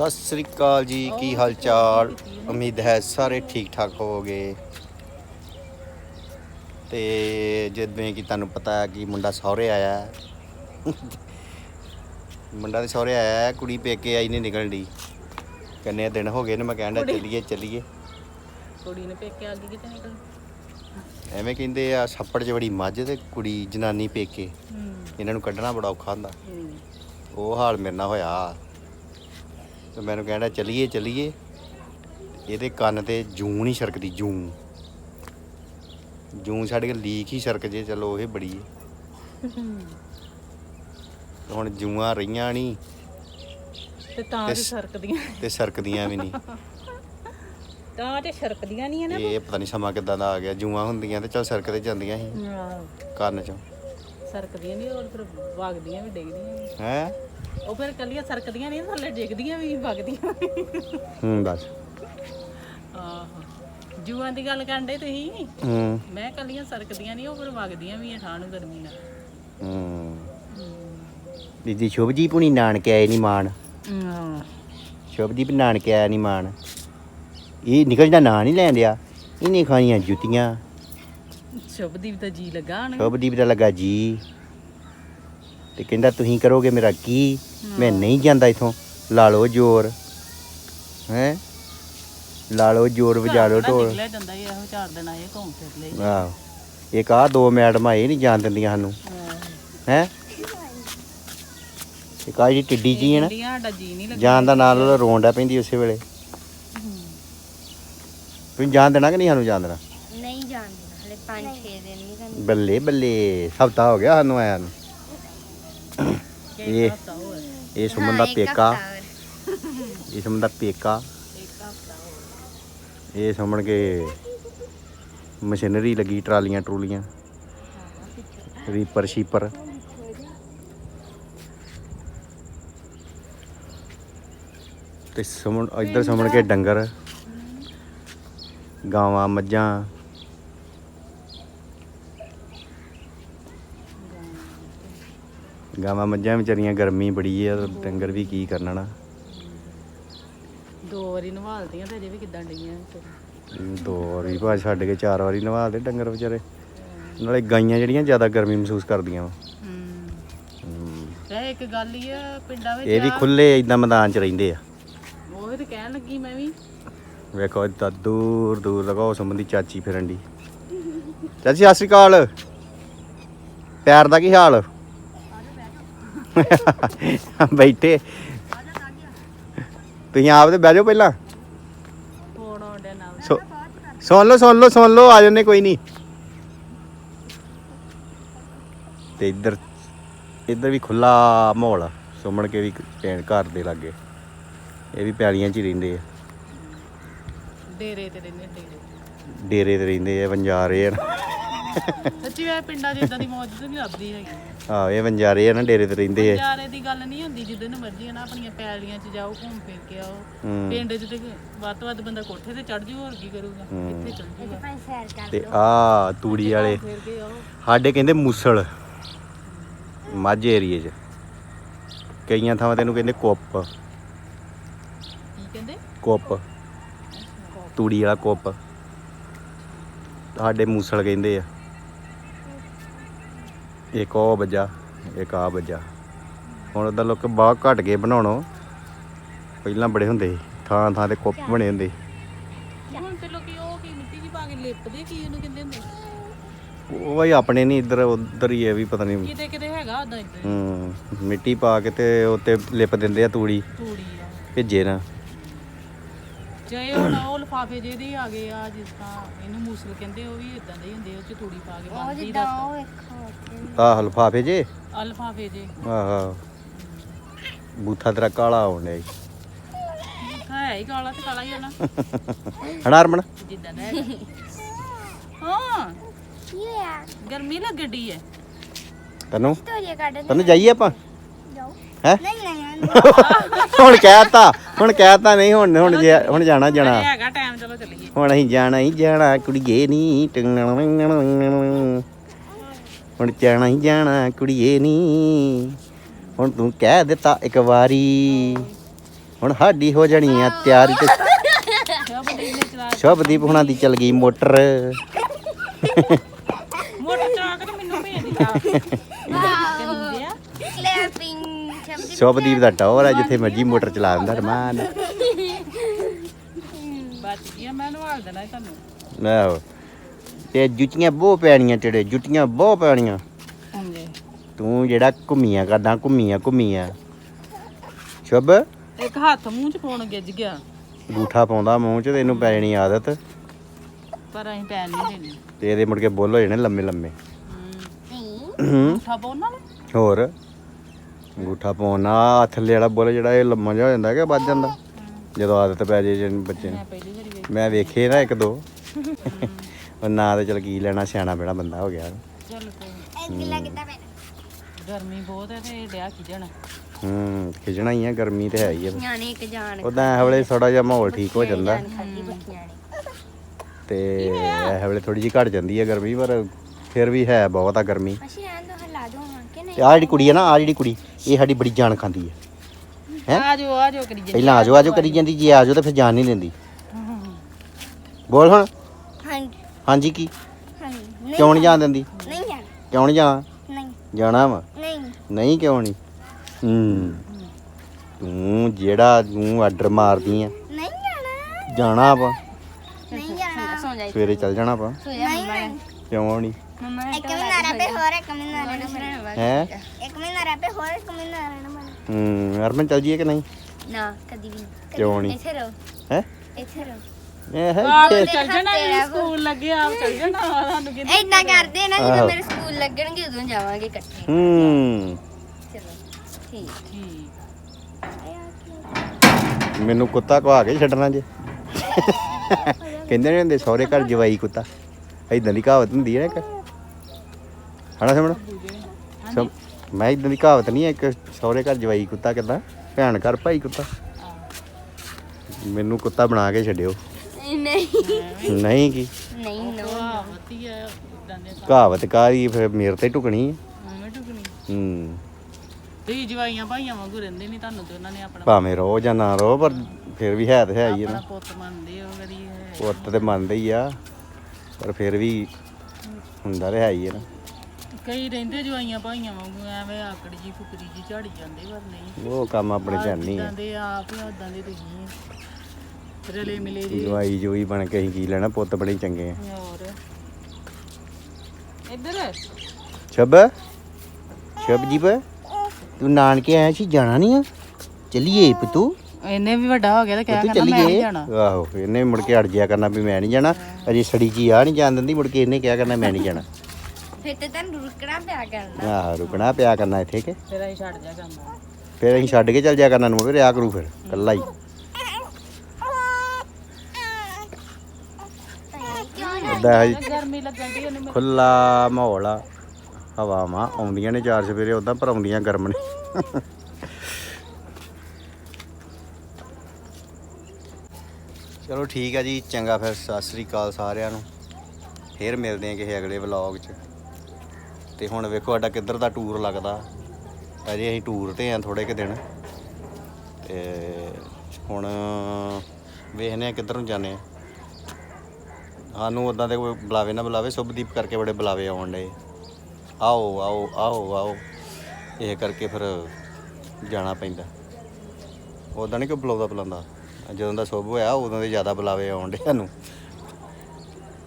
ਸਤਿ ਸ੍ਰੀ ਅਕਾਲ ਜੀ ਕੀ ਹਾਲ ਚਾਲ? ਉਮੀਦ ਹੈ ਸਾਰੇ ਠੀਕ ਠਾਕ ਹੋਵੋਗੇ। ਤੇ ਜਿਵੇਂ ਕਿ ਤੁਹਾਨੂੰ ਪਤਾ ਹੈ ਕਿ ਮੁੰਡਾ ਸਹੁਰੇ ਆਇਆ ਹੈ। ਮੁੰਡਾ ਦੇ ਸਹੁਰੇ ਆਇਆ ਹੈ, ਕੁੜੀ ਪੇਕੇ ਆਈ ਨਹੀਂ ਨਿਕਲਣ ਦੀ ਕਿੰਨੇ ਦਿਨ ਹੋ ਗਏ ਨੇ ਮੈਂ ਡਿਆ ਚੱਲੀਏ ਚੱਲੀਏ। ਕੁੜੀ ਨੇ ਪੇਕੇ ਆ ਗਈ ਕਿਤੇ ਨਿਕਲ ਐਵੇਂ ਕਹਿੰਦੇ ਆ ਛੱਪੜ 'ਚ ਬੜੀ ਮੱਝ ਤੇ ਕੁੜੀ ਜਨਾਨੀ ਪੇਕੇ। ਹੂੰ। ਇਹਨਾਂ ਨੂੰ ਕੱਢਣਾ ਬੜਾ ਔਖਾ ਹੁੰਦਾ। ਉਹ ਹਾਲ ਮੇਰੇ ਨਾਲ ਹੋਇਆ। ਤੇ ਮੈਨੂੰ ਕਹਿੰਦਾ ਚਲੀਏ ਚਲੀਏ। ਇਹਦੇ ਕੰਨ ਤੇ ਜੂੰ ਨਹੀਂ ਛਰਕਦੀ ਜੂੰ। ਜੂੰ ਛੱਡ ਕੇ ਲੀਕ ਹੀ ਛਰਕ ਜੇ ਚਲੋ ਇਹ ਬੜੀ ਹੈ। ਹੁਣ ਜੂਆਂ ਰਹੀਆਂ ਨਹੀਂ ਤੇ ਤਾਂ ਸ- ਸਰਕਦੀਆਂ ਤੇ ਸਰਕਦੀਆਂ ਵੀ ਨਹੀਂ ਤਾਂ ਤੇ ਸਰਕਦੀਆਂ ਨਹੀਂ ਹੈ ਨਾ ਇਹ ਪਤਾ ਨਹੀਂ ਸਮਾਂ ਕਿੱਦਾਂ ਦਾ ਆ ਗਿਆ। ਜੂਆਂ ਹੁੰਦੀਆਂ ਤੇ ਚਲ ਸਰਕਦੇ ਜਾਂਦੀਆਂ ਸੀ। ਹਾਂ, ਕੰਨ ਚੋਂ। ਸਰਕਦੀਆਂ ਨਹੀਂ ਔਰ ਫਿਰ ਵਗਦੀਆਂ ਵੀ ਡਿੱਗਦੀਆਂ ਵੀ। ਹੈ? ਉਹ ਫਿਰ ਕੱਲੀਆਂ ਸਰਕਦੀਆਂ ਨਹੀਂ ਥੱਲੇ ਡਿੱਗਦੀਆਂ ਵੀ ਵਗਦੀਆਂ ਹੂੰ ਬਸ ਆਹੋ। ਜੂਆਂ ਦੀ ਗੱਲ ਕਰਨ ਦੇ ਤੁਸੀਂ? ਹੂੰ। ਮੈਂ ਕੱਲੀਆਂ ਸਰਕਦੀਆਂ ਨਹੀਂ ਉਹ ਫਿਰ ਵਗਦੀਆਂ ਵੀ ਆ ਠਾਹ ਨੂੰ ਗਰਮੀ ਨਾਲ। ਹੂੰ। ਦੀਦੀ ਸ਼ੁਭਜੀਤ ਹੁਣੀ ਨਾਨਕੇ ਆਏ ਨਹੀਂ ਮਾਣ। ਹਾਂ। ਸ਼ੁਭਦੀਪ ਨਾਨਕੇ ਆਇਆ ਨਹੀਂ ਮਾਣ। ਇਹ ਨਿਕਲ ਦਾ ਨਾਂ ਨਹੀਂ ਲੈਣ ਡਿਆ ਇਹਨੇ ਖਾਣੀਆਂ ਜੁੱਤੀਆਂ। ਸ਼ੁਭਦੀਪ ਦਾ ਜੀ ਲੱਗਾ ਹਣ। ਸ਼ੁਭਦੀਪ ਦਾ ਲੱਗਾ ਜੀ। ਤੇ ਕਹਿੰਦਾ ਤੁਸੀਂ ਕਰੋਗੇ ਮੇਰਾ ਕੀ? ਮੈਂ ਨਹੀਂ ਜਾਂਦਾ ਇਥੋਂ। ਲਾ ਲਓ ਜ਼ੋਰ। ਹੈ? ਲਾ ਲਓ ਜ਼ੋਰ ਵਜਾ ਲਓ ਢੋਲ। ਨਿਕਲਿਆ ਜਾਂਦਾ ਇਹ? ਇਹੋ ਚਾਰ ਦਿਨ ਆਏ ਘੁੰਮ ਫਿਰ ਲਈ। ਆਹੋ। ਇੱਕ ਆ ਦੋ ਮੈਡਮਾਂ ਇਹ ਨਹੀਂ ਜਾਣ ਦਿੰਦੀਆਂ ਸਾਨੂੰ। ਹੈ। ਇੱਕ ਆ ਜਿਹੜੀ ਟਿੱਡੀ ਜੀ ਹੈ ਨਾ ਇੰਡੀਆ ਸਾਡਾ ਜੀ ਨਹੀਂ ਲੱਗਾ ਜਾਣ ਦਾ ਨਾਲ ਉਹਦਾ ਰੋਣ ਡਿਆ ਪੈਂਦੀ ਉਸੇ ਵੇਲੇ। ਤੁਸੀਂ ਜਾਣ ਦੇਣਾ ਕਿ ਨਹੀਂ ਸਾਨੂੰ ਜਾਣ ਦੇਣਾ? ਨਹੀਂ ਜਾਣਦੇ ਹਲੇ 5-6 ਦਿਨ ਨਹੀਂ ਬੱਲੇ ਬੱਲੇ ਹਫਤਾ ਹੋ ਗਿਆ ਸਾਨੂੰ ਆਇਆ ਨੂੰ। ਇਹ ਇਹ ਸੁਮਨ ਦਾ ਪੇਕਾ। ਇਹ ਸੁਮਨ ਦਾ ਪੇਕਾ ਇਹ ਸੁਮਨ ਕੇ ਮਸ਼ੀਨਰੀ ਲੱਗੀ ਟਰਾਲੀਆਂ ਟਰੂਲੀਆਂ। ਰੀਪਰ ਸ਼ੀਪਰ। ਤੇ ਸੁਮਨ ਇੱਧਰ ਸੁਮਨ ਕੇ ਡੰਗਰ। ਗਾਵਾਂ ਮੱਝਾਂ। ਗਾਵਾਂ ਮੱਝਾਂ ਵਿਚਾਰੀਆਂ ਗਰਮੀ ਬੜੀ ਆ ਡੰਗਰ ਵੀ ਕੀ ਕਰਨਾ ਨਾ ਦੋ ਵਾਰੀ ਨਵਾਲਦੀਆਂ ਤੇ ਅਜੇ ਵੀ ਕਿੱਦਾਂ ਡਈਆਂ। ਦੋ ਵਾਰੀ ਭਾਅ ਛੱਡ ਕੇ ਚਾਰ ਵਾਰੀ ਨਵਾਲਦੇ ਡੰਗਰ ਵਿਚਾਰੇ। ਨਾਲੇ ਗਾਈਆਂ ਜਿਹੜੀਆਂ ਜ਼ਿਆਦਾ ਗਰਮੀ ਮਹਿਸੂਸ ਕਰਦੀਆਂ ਵਾ। ਹੂੰ ਤੇ ਇੱਕ ਗੱਲ ਹੀ ਆ ਪਿੰਡਾਂ ਵਿੱਚ ਇਹ ਵੀ ਖੁੱਲੇ ਇਦਾਂ ਮੈਦਾਨ 'ਚ ਰਹਿੰਦੇ ਆ। ਉਹ ਤੇ ਕਹਿਣ ਲੱਗੀ ਮੈਂ ਵੀ। ਵੇਖੋ ਇੱਦਾਂ ਦੂਰ ਦੂਰ ਲਗਾਓ ਸੰਬੰਧੀ ਚਾਚੀ ਫਿਰਨ ਦੀ ਚਾਚੀ ਸਤਿ ਸ਼੍ਰੀ ਅਕਾਲ। ਪਿਆਰ ਦਾ ਕੀ ਹਾਲ? ਬੈਠੇ। ਤੁਸੀਂ ਆਪ ਤੇ ਬਹਿ ਜਾਓ ਪਹਿਲਾਂ। ਫੋਨ ਆਉਂਦੇ ਨਾਲ। ਸੁ- ਸੁਣ ਲਓ ਸੁਣ ਲਓ ਸੁਣ ਲਓ ਆ ਜੰਨੇ ਕੋਈ ਨਹੀਂ। ਤੇ ਇੱਧਰ ਇੱਧਰ ਵੀ ਖੁੱਲਾ ਮਾਹੌਲ ਆ। ਸੁਮਣ ਕੇ ਵੀ ਪਿੰਡ ਘਰ ਦੇ ਲਾਗੇ। ਇਹ ਵੀ ਪੈਲੀਆਂ 'ਚ ਹੀ ਰਹਿੰਦੇ ਆ। ਡੇਰੇ ਤੇ ਰਹਿੰਦੇ ਡੇਰੇ। ਡੇਰੇ ਤੇ ਰਹਿੰਦੇ ਆ ਵੰਜਾਰੇ ਆ। ਸੱਚੀ ਵੇ ਪਿੰਡਾਂ 'ਚ ਇਦਾਂ ਦੀ ਮੌਜ ਤੇ ਨਹੀਂ ਲੱਭਦੀ ਹੈਗੀ। ਆਹੋ ਇਹ ਵੰਜਾਰੇ ਆ ਨਾ ਡੇਰੇ ਤੇ ਰਹਿੰਦੇ ਆ। ਯਾਰੇ ਦੀ ਗੱਲ ਨਹੀਂ ਹੁੰਦੀ ਜਿੱਦਾਂ ਨੂੰ ਮਰਜ਼ੀ ਹੈ ਨਾ ਆਪਣੀਆਂ ਪੈਲੀਆਂ 'ਚ ਜਾਓ ਘੁੰਮ ਫਿਰ ਕੇ ਆਓ। ਹੂੰ। ਪਿੰਡ 'ਚ ਤੇ ਵੱਧ ਤੋਂ ਵੱਧ ਬੰਦਾ ਕੋਠੇ ਤੇ ਚੜ ਜੂ ਹੋਰ ਕੀ ਕਰੂਗਾ? ਇੱਥੇ ਚੜ ਜੂਗਾ? ਭਾਈ ਸੈਰ ਕਰ ਤੇ ਆ ਤੂੜੀ ਵਾਲੇ। ਫਿਰ ਕੇ ਆਓ। ਸਾਡੇ ਕਹਿੰਦੇ ਮੂਸਲ ਮਾਝੇ ਏਰੀਏ 'ਚ। ਕਈਆਂ ਥਾਵਾਂ ਤੇ ਇਹਨੂੰ ਕਹਿੰਦੇ ਕੁੱਪ। ਕੀ ਕਹਿੰਦੇ? ਕੁੱਪ। ਤੂੜੀ ਵਾਲਾ ਕੁੱਪ। ਸਾਡੇ ਮੂਸਲ ਕਹਿੰਦੇ ਆ। ਇੱਕ ਉਹ ਵੱਜਾ ਇੱਕ ਆ ਵੱਜਾ। ਹੁਣ ਉਹਦਾ ਲੋਕ ਬਾਹਰ ਘਟ ਗਏ ਬਣਾਉਣੋਂ। ਪਹਿਲਾਂ ਬੜੇ ਹੁੰਦੇ ਸੀ ਥਾਂ ਥਾਂ ਤੇ ਕੁੱਪ ਬਣੇ ਹੁੰਦੇ ਸੀ। ਹੁਣ ਤੇ ਲੋਕੀ ਉਹ ਕੀ ਮਿੱਟੀ ਜੀ ਪਾ ਕੇ ਲਿਪਦੇ ਕੀ ਉਹਨੂੰ ਕਹਿੰਦੇ ਹੁੰਦੇ ਉਹ ਭਾਈ ਆਪਣੇ ਨਹੀਂ ਇੱਧਰ ਉੱਧਰ ਹੀ ਹੈ ਵੀ ਪਤਾ ਨਹੀਂ ਕਿਤੇ ਕਿਤੇ ਹੈਗਾ ਉਦਾਂ ਇੱਧਰ। ਹੂੰ ਮਿੱਟੀ ਪਾ ਕੇ ਤੇ ਉੱਤੇ ਲਿਪ ਦਿੰਦੇ ਆ ਤੂੜੀ। ਤੂੜੀ ਆ। ਭੇਜੇ ਨਾ। ਚਾਹੇ ਹੁਣ ਉਹ ਲਫਾਫੇ ਜਿਹਦੇ ਆ ਗਏ ਆ ਜਿਸ ਤਰ੍ਹਾਂ ਇਹਨੂੰ ਮੂਸਲ ਕਹਿੰਦੇ ਉਹ ਵੀ ਇਦਾਂ ਦੇ ਹੀ ਹੁੰਦੇ ਉਹ ਚ ਤੂੜੀ ਪਾ ਕੇ ਉਹ ਬੰਨ੍ਹਦੀ ਜਿੱਦਾਂ ਦਾ ਉਹ ਵੇਖੋ ਆਹ ਲਫਾਫੇ ਜੇ? ਆ ਲਫਾਫੇ ਜੇ। ਆਹ। ਬੂਥਾ ਤੇਰਾ ਕਾਲਾ ਹੋਣੇ ਹੈ ਹੀ ਕਾਲਾ ਤੇ ਕਾਲਾ ਹੀ ਆ ਨਾ। ਹਣਾ ਹਰਮਨ? ਜਿੱਦਾਂ ਦਾ ਹੈਗਾ। ਹਾਂ। ਕੀ ਹੋਇਆ? ਗਰਮੀ ਲੱਗਦੀ ਹੈ ਤੈਨੂੰ? ਕੱਢ ਤੈਨੂੰ ਜਾਈਏ ਆਪਾਂ? ਜਾਓ। ਹੈ? ਨਹੀਂ ਹੁਣ ਕਹਿਤਾ ਹੁਣ ਕਹਿਤਾ ਨਹੀਂ ਹੁਣ ਹੁਣ ਜੇ- ਹੁਣ ਜਾਣਾ ਜਾਣਾ। ਹੈਗਾ ਟਾਈਮ ਚਲੋ ਚੱਲੀਏ। ਹੁਣ ਅਸੀਂ ਜਾਣਾ ਹੀ ਜਾਣਾ ਕੁੜੀਏ ਨਹੀਂ ਹੁਣ ਜਾਣਾ ਹੀ ਜਾਣਾ ਕੁੜੀਏ ਨਹੀਂ। ਹੁਣ ਤੂੰ ਕਹਿ ਦਿੱਤਾ ਇੱਕ ਵਾਰੀ। ਹੁਣ ਸਾਡੀ ਹੋ ਜਾਣੀ ਆ ਤਿਆਰੀ ਤੇ ਸ਼ਬਦੀਪ ਹੁਣਾਂ ਦੀ ਚੱਲ ਗਈ ਮੋਟਰ। ਮੋਟਰ ਚਲਾ ਕੇ ਤੇ ਮੈਨੂੰ ਭੇਜ ਦਿੱਤਾ ਕਹਿੰਦੇ ਆ ਕਲੈਪਿੰਗ ਸ਼ਬਦ ਸ਼ੁਭਦੀਪ ਦਾ ਟੌਰ ਹੈ ਜਿੱਥੇ ਮਰਜ਼ੀ ਮੋਟਰ ਚਲਾ ਦਿੰਦਾ ਰਮਾਨ। ਬਚ ਗਿਆ ਮੈਂ ਨਵਾਲ ਦੇਣਾ ਤੁਹਾਨੂੰ। ਆਹੋ। ਤੇ ਜੁੱਤੀਆਂ ਬਹੁਤ ਪੈਣੀਆਂ ਤੇਰੇ ਜੁੱਤੀਆਂ ਬਹੁਤ ਪੈਣੀਆਂ। ਹਾਂਜੀ। ਤੂੰ ਜਿਹੜਾ ਘੁੰਮੀਆਂ ਕਰਦਾ ਘੁੰਮੀਆਂ ਘੁੰਮੀਆਂ। ਸ਼ੁਭ? ਇੱਕ ਹੱਥ ਮੂੰਹ ਚ ਪਾਉਣ ਗਿੱਜ ਗਿਆ। ਗੂਠਾ ਪਾਉਂਦਾ ਮੂੰਹ 'ਚ ਤੇ ਇਹਨੂੰ ਪੈ ਜਾਣੀ ਆਦਤ। ਪਰ ਅਸੀਂ ਪੈਨ ਨਹੀਂ ਦੇਣੀ। ਤੇ ਇਹਦੇ ਮੁੜ ਕੇ ਬੁੱਲ ਹੋ ਜਾਣੇ ਲੰਮੇ ਲੰਮੇ ਨਹੀਂ ਹੂੰ। ਉਠਾ ਪਾਉਣ ਨਾਲ? ਹੋਰ? ਅੰਗੂਠਾ ਪਾਉਣਾ। ਹੱਥ ਥੱਲੇ ਵਾਲਾ ਬੁੱਲ ਜਿਹੜਾ ਇਹ ਲੰਮਾ ਜਿਹਾ ਹੋ ਜਾਂਦਾ ਕਿ ਵੱਜ ਜਾਂਦਾ। ਜਦੋਂ ਆਦਤ ਪੈ ਜੇ ਜਿਹਨੂੰ ਬੱਚੇ ਨੂੰ। ਮੈਂ ਪਹਿਲੀ ਵਾਰੀ ਵੇਖ। ਨਾ ਇੱਕ ਦੋ। ਉਹ ਨਾ ਤੇ ਚਲ ਕੀ ਲੈਣਾ ਸਿਆਣਾ ਬੇੜਾ ਬੰਦਾ ਹੋ ਗਿਆ। ਚੱਲ ਕੋਈ ਗਰਮੀ ਬਹੁਤ ਹੈ ਤੇ ਡਿਆ ਕੀ ਜਾਣਾ ਹੂੰ ਖਿਜਣਾ ਹੀ ਆ ਗਰਮੀ ਤੇ ਹੈ ਹੀ ਆ। ਨਿਆਣੇ ਇੱਕ ਜਾਣ ਉਦਾਂ ਇਹ ਵੇਲੇ ਥੋੜਾ ਜਿਹਾ ਮਾਹੌਲ ਠੀਕ ਹੋ ਜਾਂਦਾ। ਤੇ ਇਹ ਵੇਲੇ ਥੋੜੀ ਜਿਹੀ ਘਟ ਜਾਂਦੀ ਹੈ ਗਰਮੀ ਪਰ ਫਿਰ ਵੀ ਹੈ ਬਹੁਤ ਆ ਗਰਮੀ ਅਸੀਂ ਰਹਿਣ ਦੋ ਹਲਾ ਦੋ ਹਾਂ ਕਿ ਨਹੀਂ ਤੇ ਆ ਜਿਹੜੀ ਕੁੜੀ ਹੈ ਨਾ ਆ ਜਿਹੜੀ ਕੁੜੀ ਇਹ ਸਾਡੀ ਬੜੀ ਜਾਨ ਖਾਂਦੀ ਹੈ ਹੈਂ? ਆ ਜਾਓ ਆ ਜਾਓ ਕਰੀ ਜੇ ਪਹਿਲਾਂ ਆਜੋ ਆਜੋ ਕਰੀ ਜਾਂਦੀ ਜੇ ਆਜੋ ਤਾਂ ਫਿਰ ਜਾਨ ਨਹੀਂ ਦਿੰਦੀ। ਬੋਲ ਹੁਣ। ਹਾਂਜੀ। ਹਾਂਜੀ ਕੀ? ਹਾਂਜੀ। ਨਹੀਂ ਕਿਉਂ ਨਹੀਂ ਜਾਣ। ਦਿੰਦੀ? ਨਹੀਂ ਜਾਣਾ। ਕਿਉਂ ਨਹੀਂ ਜਾਣਾ? ਨਹੀਂ। ਜਾਣਾ ਵਾ? ਨਹੀਂ। ਨਹੀਂ ਕਿਉਂ ਨਹੀਂ ਹੂੰ। ਤੂੰ ਜਿਹੜਾ ਤੂੰ ਆਰਡਰ ਮਾਰਦੀ ਆ। ਨਹੀਂ ਜਾਣਾ। ਜਾਣਾ ਵਾ। ਨਹੀਂ ਜਾਣਾ। ਸੋ ਜਾ ਸਵੇਰੇ ਚੱਲ ਜਾਣਾ ਵਾ। ਨਹੀਂ ਕਿਉਂ ਨਹੀਂ। ਮਮਾ ਇੱਕ ਮਹੀਨਾ ਰਹਿ ਪਏ ਹੋਰ ਇੱਕ ਮਹੀਨਾ ਰਹਿਣਾ ਹੈ? ਇੱਕ ਮਹੀਨਾ ਰਹਿ ਪਏ ਹੋਰ ਇੱਕ ਮਹੀਨਾ ਰਹਿਣਾ ਬਣ ਹੂੰ ਅਰਮਨ ਚੱਲ ਜੀਏ ਕਿ ਨਹੀਂ? ਨਾ ਕਦੀ ਵੀ ਕਿਉਂ ਨਹੀਂ ਇੱਥੇ ਰਹੋ। ਹੈ? ਇੱਥੇ ਰਹੋ। ਇਹ ਹੈ ਆਪ ਇੱਥੇ। ਚੱਲ ਜਾਣਾ ਇਹ ਸਕੂਲ ਲੱਗੇ ਆਪ ਚੱਲ ਜਾਣਾ ਸਾਨੂੰ ਕਿੰਨੇ ਇਦਾਂ ਕਰਦੇ ਨਾ ਆਹੋ। ਜਦੋਂ ਮੇਰੇ ਸਕੂਲ ਲੱਗਣਗੇ ਉਦੋਂ ਜਾਵਾਂਗੇ ਇਕੱਠੇ। ਹੂੰ। ਚਲੋ ਠੀਕ। ਠੀਕ ਮੈਨੂੰ ਕੁੱਤਾ ਕਵਾ ਕੇ ਛੱਡਣਾ ਜੇ। ਕਹਿੰਦੇ ਨੇ ਹੁੰਦੇ ਸਹੁਰੇ ਘਰ ਜਵਾਈ ਕੁੱਤਾ। ਇਦਾਂ ਦੀ ਕਹਾਵਤ ਹੁੰਦੀ ਹੈ ਨਾ ਇੱਕ? ਹਣਾ ਸਮਣ ਸਮ ਮੈਂ ਇਦਾਂ ਦੀ ਕਹਾਵਤ ਨਹੀਂ ਹੈ ਇੱਕ ਸਹੁਰੇ ਘਰ ਜਵਾਈ ਕੁੱਤਾ ਕਿਦਾਂ? ਭੈਣ ਘਰ ਭਾਈ ਕੁੱਤਾ। ਮੈਨੂੰ ਕੁੱਤਾ ਬਣਾ ਕੇ ਛੱਡਿਓ। ਨਹੀਂ। ਨਹੀਂ ਕੀ? ਨਹੀਂ ਨੋ ਵਾਹ ਵਧੀਆ ਇਦਾਂ ਦੇ ਕਹਾਵਤ ਕਾਹਦੀ ਫਿਰ ਮੇਰੇ ਤੇ ਟੁਕਣੀ ਹੈ। ਐਵੇਂ ਟੁਕਣੀ ਹੂੰ। ਤੇ ਜਵਾਈਆਂ ਭਾਈਆਂ ਵਾਂਗੂ ਰਹਿੰਦੇ ਨਹੀਂ ਤੁਹਾਨੂੰ ਤੇ ਉਹਨਾਂ ਨੇ ਆਪਣਾ ਭਾਵੇਂ ਰੋ ਜਾਂ ਨਾ ਰੋ ਪਰ ਫਿਰ ਵੀ ਹੈ ਤੇ ਹੈ ਹੀ ਹੈ ਆਪਣਾ ਨਾ ਪੁੱਤ ਮੰਨਦੇ ਹੋ ਕਦੀ ਹੈ। ਪੁੱਤ ਤੇ ਮੰਨਦੇ ਹੀ ਆ। ਪਰ ਫਿਰ ਵੀ ਹੁੰਦਾ ਰਿਹਾ ਹੀ ਹੈ ਨਾ। ਕਈ ਰਹਿੰਦੇ ਜਵਾਈਆਂ ਭਾਈਆਂ ਵਾਂਗੂ ਐਵੇਂ ਆਕੜ ਜੀ ਫੁਕਰੀ ਜੀ ਝਾੜੀ ਜਾਂਦੇ ਪਰ ਨਹੀਂ। ਉਹ ਕੰਮ ਆਪਣੇ ਚ ਨਹੀਂ। ਹੈ ਦੇ ਆਪ ਹੀ ਉਦਾਂ ਦੇ ਤੁਸੀਂ। ਰਲੇ ਮਿਲੇ ਜੀ। ਜਵਾਈ ਜੋਈ ਬਣ ਕੇ ਅਸੀਂ ਕੀ ਲੈਣਾ ਪੁੱਤ ਬੜੇ ਚੰਗੇ ਆ। ਹੋਰ? ਇੱਧਰ। ਸ਼ਬ ਸ਼ਬਜੀਬ ਤੂੰ ਨਾਨਕੇ ਆਇਆ ਸੀ ਜਾਣਾ ਨਹੀਂ ਆ? ਚੱਲੀਏ ਪੁੱਤੂ। ਇਹਨੇ ਵੀ ਵੱਡਾ ਹੋ ਗਿਆ ਤੇ ਕਿਹਾ ਕਰਨਾ ਮੈਂ ਨਹੀਂ ਜਾਣਾ। ਆਹੋ ਇਹਨੇ ਮੁੜ ਕੇ ਅੜ ਜਿਆ ਕਰਨਾ ਵੀ ਮੈਂ ਨਹੀਂ ਜਾਣਾ। ਅਜੇ ਸੜੀ ਜੀ ਆ ਨਹੀਂ ਜਾਣ ਦਿੰਦੀ ਮੁੜ ਕੇ ਇਹਨੇ ਕਿਹਾ ਕਰਨਾ ਮੈਂ ਨਹੀਂ ਜਾਣਾ। ਫਿਰ ਤੇ ਤੈਨੂੰ ਰੁਕਣਾ ਪਿਆ ਕਰਨਾ। ਆਹ ਰੁਕਣਾ ਪਿਆ ਕਰਨਾ ਇੱਥੇ ਕਿ? ਫਿਰ ਅਸੀਂ ਛੱਡ ਜਾ ਕੰਮ। ਫਿਰ ਅਸੀਂ ਛੱਡ ਕੇ ਚੱਲ ਜਿਆ ਕਰਨਾ ਨੂੰ ਰਿਆ ਕਰੂ ਫਿਰ ਕੱਲਾ ਹੀ। ਏਦਾਂ ਹੀ ਗਰਮੀ ਲੱਗਣ ਦੀ ਉਹਨੇ ਖੁੱਲਾ ਮਾਹੌਲ ਆ। ਹਵਾਵਾਂ ਆਉਂਦੀਆਂ ਨੇ ਚਾਰ ਸਵੇਰੇ ਉਦਾਂ ਪਰ ਆਉਂਦੀਆਂ ਗਰਮ ਨੇ। ਚਲੋ ਠੀਕ ਆ ਜੀ, ਚੰਗਾ ਫਿਰ, ਸਤਿ ਸ੍ਰੀ ਅਕਾਲ ਸਾਰਿਆਂ ਨੂੰ। ਫੇਰ ਮਿਲਦੇ ਹਾਂ ਕਿਸੇ ਅਗਲੇ ਵਲੌਗ 'ਚ। ਤੇ ਹੁਣ ਵੇਖੋ ਸਾਡਾ ਕਿੱਧਰ ਦਾ ਟੂਰ ਲੱਗਦਾ। ਅਜੇ ਅਸੀਂ ਟੂਰ ਤੇ ਆ ਥੋੜੇ ਕੁ ਦਿਨ। ਤੇ ਹੁਣ ਵੇਖਦੇ ਆ ਕਿੱਧਰ ਨੂੰ ਜਾਂਦੇ ਆ। ਸਾਨੂੰ ਉਦਾਂ ਦੇ ਕੋਈ ਬੁਲਾਵੇ ਨਾ ਬੁਲਾਵੇ, ਸੁਭਦੀਪ ਕਰਕੇ ਬੜੇ ਬੁਲਾਵੇ ਆਉਣ ਡੇ ਆਓ ਆਓ ਆਓ ਆਓ। ਇਹ ਕਰਕੇ ਫਿਰ ਜਾਣਾ ਪੈਂਦਾ। ਉਦਾਂ ਨਹੀਂ ਕੋਈ ਬੁਲਾਉਂਦਾ ਬੁਲਾਉਂਦਾ ਜਦੋਂ ਦਾ ਸੁਭ ਹੋਇਆ, ਉਦੋਂ ਦੇ ਜ਼ਿਆਦਾ ਬੁਲਾਵੇ ਆਉਣ ਡੇ ਸਾਨੂੰ।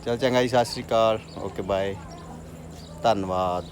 ਚਲ ਚੰਗਾ ਜੀ, ਸਤਿ ਸ੍ਰੀ ਅਕਾਲ। Okay, bye. ਧੰਨਵਾਦ।